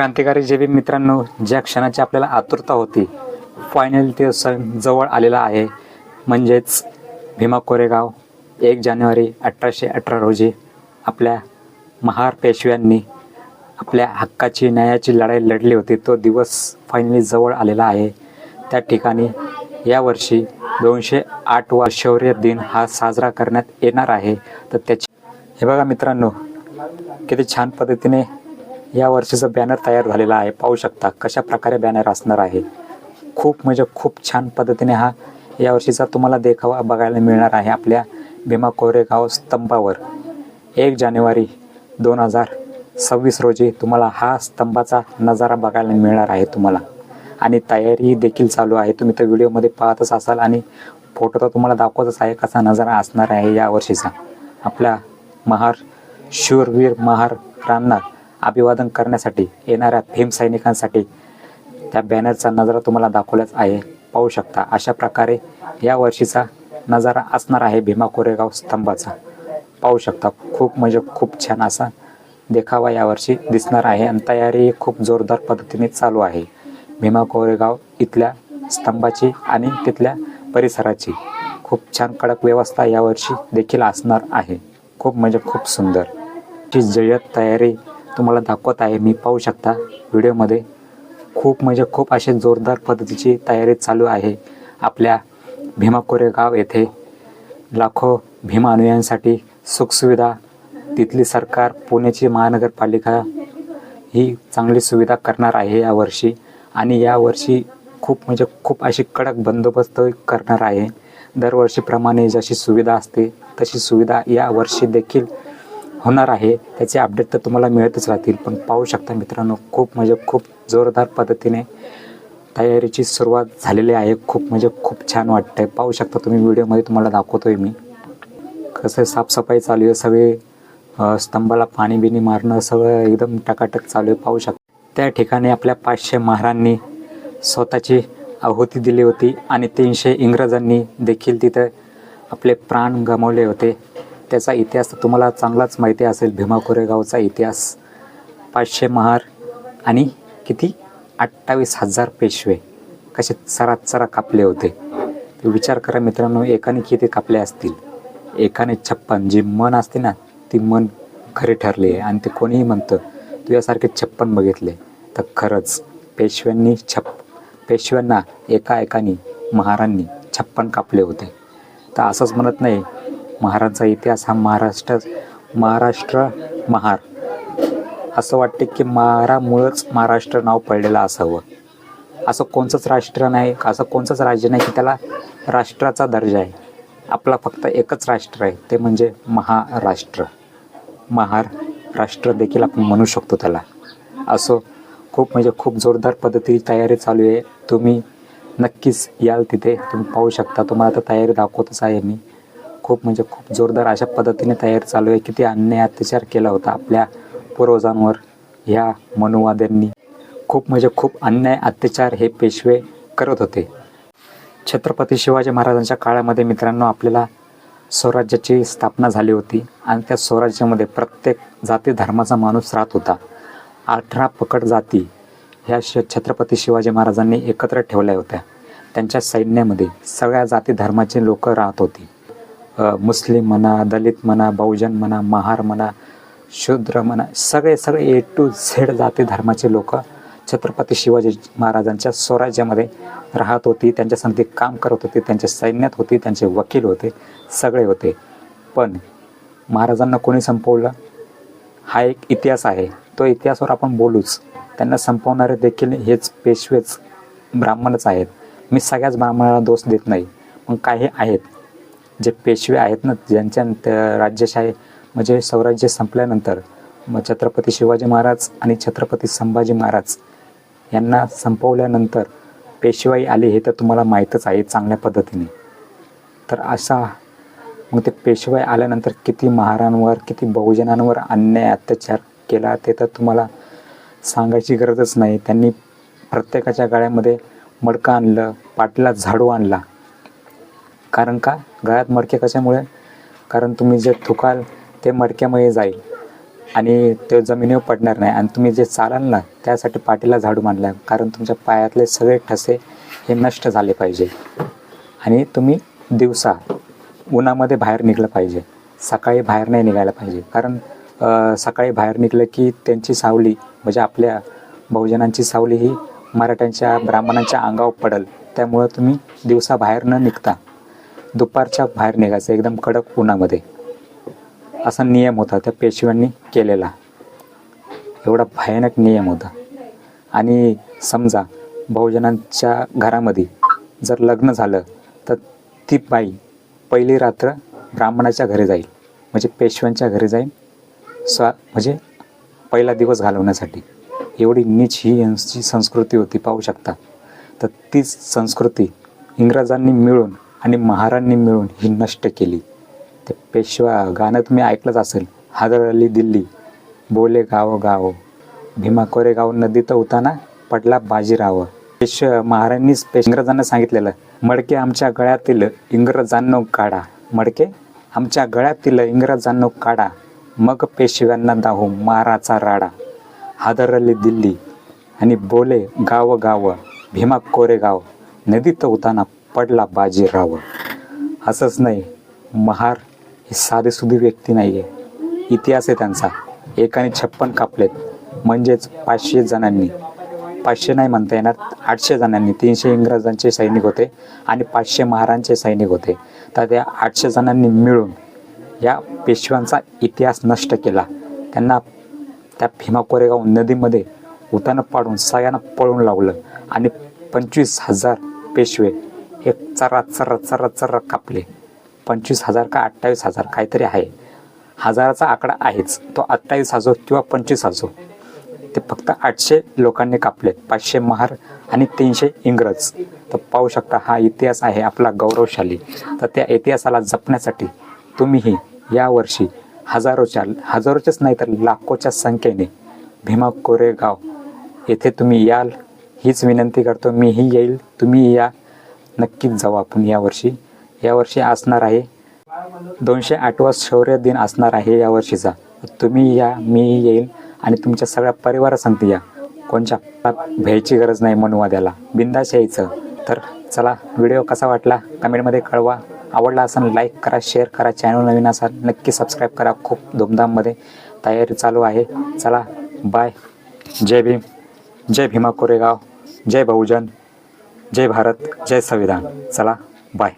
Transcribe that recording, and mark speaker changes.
Speaker 1: क्रांतिकारी जेवी मित्रांनो ज्या क्षणाची आपल्याला आतुरता होती फायनल ते सण जवळ आलेला आहे. म्हणजेच भीमा कोरेगाव एक जानेवारी अठराशे अठरा रोजी आपल्या महार पेशव्यांनी आपल्या हक्काची न्यायाची लढाई लढली होती. तो दिवस फायनली जवळ आलेला आहे. त्या ठिकाणी यावर्षी दोनशे आठवा शौर्य दिन हा साजरा करण्यात येणार आहे. तर त्याची हे बघा मित्रांनो किती छान पद्धतीने या वर्षीचं बॅनर तयार झालेला आहे. पाहू शकता कशा प्रकारे बॅनर असणार आहे. खूप म्हणजे खूप छान पद्धतीने हा या वर्षीचा तुम्हाला देखावा बघायला मिळणार आहे आपल्या भीमा कोरेगाव स्तंभावर. एक जानेवारी दोन हजार सव्वीस रोजी तुम्हाला हा स्तंभाचा नजारा बघायला मिळणार आहे तुम्हाला. आणि तयारी देखील चालू आहे. तुम्ही तर व्हिडिओमध्ये पाहतच असाल आणि फोटो तर तुम्हाला दाखवतच आहे कसा नजारा असणार आहे या वर्षीचा. आपल्या महार शूरवीर महार रामनाथ. अभिवादन करण्यासाठी येणाऱ्या भीम सैनिकांसाठी त्या बॅनरचा नजारा तुम्हाला दाखवलाच आहे. पाहू शकता अशा प्रकारे या वर्षीचा नजारा असणार आहे भीमा कोरेगाव स्तंभाचा. पाहू शकता खूप म्हणजे खूप छान असा देखावा यावर्षी दिसणार आहे आणि तयारी खूप जोरदार पद्धतीने चालू आहे. भीमा कोरेगाव इथल्या स्तंभाची आणि तिथल्या परिसराची खूप छान कडक व्यवस्था यावर्षी देखील असणार आहे. खूप म्हणजे खूप सुंदर. ची जय्यत तयारी तुम्हाला दाखवत आहे. मी पाहू शकता व्हिडिओमध्ये खूप म्हणजे खूप असे जोरदार पद्धतीची तयारी चालू आहे. आपल्या भीमा कोरेगाव येथे लाखो भीमा अनुयायांसाठी सुखसुविधा तिथली सरकार पुण्याची महानगरपालिका ही चांगली सुविधा करणार आहे यावर्षी आणि यावर्षी खूप म्हणजे खूप अशी कडक बंदोबस्त करणार आहे. दरवर्षीप्रमाणे जशी सुविधा असते तशी सुविधा यावर्षी देखील होणार आहे त्याचे अपडेट तर तुम्हाला मिळतच राहतील. पण पाहू शकता मित्रांनो खूप म्हणजे खूप जोरदार पद्धतीने तयारीची सुरुवात झालेली आहे. खूप म्हणजे खूप छान वाटतंय. पाहू शकता तुम्ही व्हिडिओमध्ये तुम्हाला दाखवतोय मी. कसं साफसफाई चालू आहे सगळे स्तंभाला पाणी बिणी मारणं सगळं एकदम टकाटक चालू आहे. पाहू शकता. त्या ठिकाणी आपल्या पाचशे महारांनी स्वतःची आहुती दिली होती आणि तीनशे इंग्रजांनी देखील तिथं आपले प्राण गमावले होते. त्याचा इतिहास तर तुम्हाला चांगलाच माहिती असेल. भीमा कोरेगावचा इतिहास पाचशे महार आणि किती? अठ्ठावीस हजार पेशवे. कसे चरात चरा कापले होते. विचार करा मित्रांनो एकाने किती कापले असतील? एकाने छप्पन. जी मन असते ना ती मन खरी ठरली आहे. आणि ते कोणीही म्हणतं तुझ्यासारखे छप्पन बघितले. तर खरंच पेशव्यांनी छप पेशव्यांना एका एकाने महारांनी छप्पन कापले होते. तर असंच म्हणत नाही महारांचा इतिहास हा महाराष्ट्र महाराष्ट्र महार. असं वाटते की महारामुळंच महाराष्ट्र नाव पडलेलं असावं. असं कोणचंच राष्ट्र नाही असं कोणचंच राज्य नाही की त्याला राष्ट्राचा दर्जा आहे. आपला फक्त एकच राष्ट्र आहे ते म्हणजे महाराष्ट्र. महार राष्ट्र देखील आपण म्हणू शकतो त्याला. असो खूप म्हणजे खूप जोरदार पद्धतीची तयारी चालू आहे. तुम्ही नक्कीच याल तिथे तुम्ही पाहू शकता. तुम्हाला आता तयारी दाखवतच आहे मी. खूप म्हणजे खूप जोरदार अशा पद्धतीने तयारी चालू आहे किती अन्याय अत्याचार केला होता आपल्या पूर्वजांवर. ह्या मनुवाद्यांनी खूप म्हणजे खूप अन्याय अत्याचार हे पेशवे करत होते. छत्रपती शिवाजी महाराजांच्या काळामध्ये मित्रांनो आपल्याला स्वराज्याची स्थापना झाली होती आणि त्या स्वराज्यामध्ये प्रत्येक जाती धर्माचा माणूस राहत होता. अठरा पकड जाती ह्या श छत्रपती शिवाजी महाराजांनी एकत्र ठेवल्या होत्या. त्यांच्या सैन्यामध्ये सगळ्या जाती धर्माचे लोक राहत होती. मुस्लिम म्हणा दलित म्हणा बहुजन म्हणा महार म्हणा शूद्र म्हणा सगळे सगळे ए टू झेड जाती धर्माचे लोक छत्रपती शिवाजी महाराजांच्या स्वराज्यामध्ये राहत होती त्यांच्या संगती काम करत होते त्यांच्या सैन्यात होती त्यांचे वकील होते सगळे होते. पण महाराजांना कोणी संपवलं? हा एक इतिहास आहे. तो इतिहासावर आपण बोलूच. त्यांना संपवणारे देखील हेच पेशवेच ब्राह्मणच आहेत. मी सगळ्याच ब्राह्मणाला दोष देत नाही. पण काही आहेत. जे पेशवे आहेत ना ज्यांच्या राज्यशाही म्हणजे स्वराज्य संपल्यानंतर मग छत्रपती शिवाजी महाराज आणि छत्रपती संभाजी महाराज यांना संपवल्यानंतर पेशवाई आली हे तर तुम्हाला माहीतच आहे चांगल्या पद्धतीने. तर असा मग ते पेशवाई आल्यानंतर किती महारांवर किती बहुजनांवर अन्याय अत्याचार केला ते तर तुम्हाला सांगायची गरजच नाही. त्यांनी प्रत्येकाच्या गाळ्यामध्ये मडकं आणलं पाटला झाडू आणला. कारण का? गळ्यात मडके कशामुळे? कारण तुम्ही जे थुकाल ते मडक्यामध्ये जाईल. आणि ते जमिनीवर पडणार नाही. आणि तुम्ही जे चालाल ना त्यासाठी पाठीला झाडू मांडला कारण तुमच्या पायातले सगळे ठसे हे नष्ट झाले पाहिजे. आणि तुम्ही दिवसा उन्हामध्ये बाहेर निघलं पाहिजे. सकाळी बाहेर नाही निघायला पाहिजे. कारण सकाळी बाहेर निघलं की त्यांची सावली म्हणजे आपल्या बहुजनांची सावली ही मराठ्यांच्या ब्राह्मणांच्या अंगावर पडल. त्यामुळं तुम्ही दिवसा बाहेर न निघता दुपारच्या बाहेर निघायचं एकदम कडक उन्हामध्ये. असा नियम होता त्या पेशव्यांनी केलेला. एवढा भयानक नियम होता. आणि समजा बहुजनांच्या घरामध्ये जर लग्न झालं तर ती बाई पहिली रात्र ब्राह्मणाच्या घरी जाईल. म्हणजे पेशव्यांच्या घरी जाईल. स्वा म्हणजे पहिला दिवस घालवण्यासाठी. एवढी नीच ही यांची संस्कृती होती पाहू शकता. तर तीच संस्कृती इंग्रजांनी मिळून आणि महारांनी मिळून ही नष्ट केली. ते पेशवा गाणं तुम्ही ऐकलंच असेल. हादर अली दिल्ली बोले गाव गाव. भीमा कोरेगाव नदीत होताना पडला बाजीराव. पेश महारांनीच पेश इंग्रजांना सांगितलेलं मडके आमच्या गळ्यातील इंग्रजांनो काढा. मडके आमच्या गळ्यातील इंग्रजांनो काढा. मग पेशव्यांना दाहू माराचा राडा. हादर अली दिल्ली आणि बोले गाव गाव. भीमा कोरेगाव नदीत होताना पडला बाजीराव. असंच नाही महार ही साधीसुधी व्यक्ती नाही आहे इतिहास आहे त्यांचा. एकाने छप्पन कापलेत. म्हणजेच पाचशे जणांनी. पाचशे नाही म्हणता येणार आठशे जणांनी. तीनशे इंग्रजांचे सैनिक होते आणि पाचशे महारांचे सैनिक होते. तर त्या आठशे जणांनी मिळून या पेशव्यांचा इतिहास नष्ट केला. त्यांना त्या भीमा कोरेगाव नदीमध्ये उतानं पाडून सगळ्यांना पळून लावलं आणि पंचवीस हजार पेशवे हे चरा चरा चरा चरा कापले. पंचवीस हजार का अठ्ठावीस हजार? काहीतरी आहे. हजाराचा आकडा आहेच. तो अठ्ठावीस असो किंवा पंचवीस असो ते फक्त आठशे लोकांनी कापले पाचशे महार आणि तीनशे इंग्रज. तर पाहू शकता हा इतिहास आहे आपला गौरवशाली. तर त्या इतिहासाला जपण्यासाठी तुम्हीही यावर्षी हजारोच्या हजारोच्याच नाही तर लाखोच्या संख्येने भीमा कोरेगाव येथे तुम्ही याल. हीच विनंती करतो. मीही येईल. तुम्ही या नक्कीच जाऊ आपण यावर्षी यावर्षी असणार आहे. दोनशे आठवा शौर्य दिन असणार आहे या वर्षीचा. तुम्ही या मी येईल आणि तुमच्या सगळ्या परिवारासंगती या. कोणच्या भ्यायची गरज नाही मनुवाद्याला बिंदास यायचं. तर चला व्हिडिओ कसा वाटला कमेंटमध्ये कळवा. आवडला असेल लाईक करा शेअर करा चॅनल नवीन असाल नक्की सबस्क्राईब करा. खूप धूमधाममध्ये तयारी चालू आहे. चला बाय. जय भीम. जय भीमा कोरेगाव. जय बहुजन. जय भारत जय संविधान. चला बाय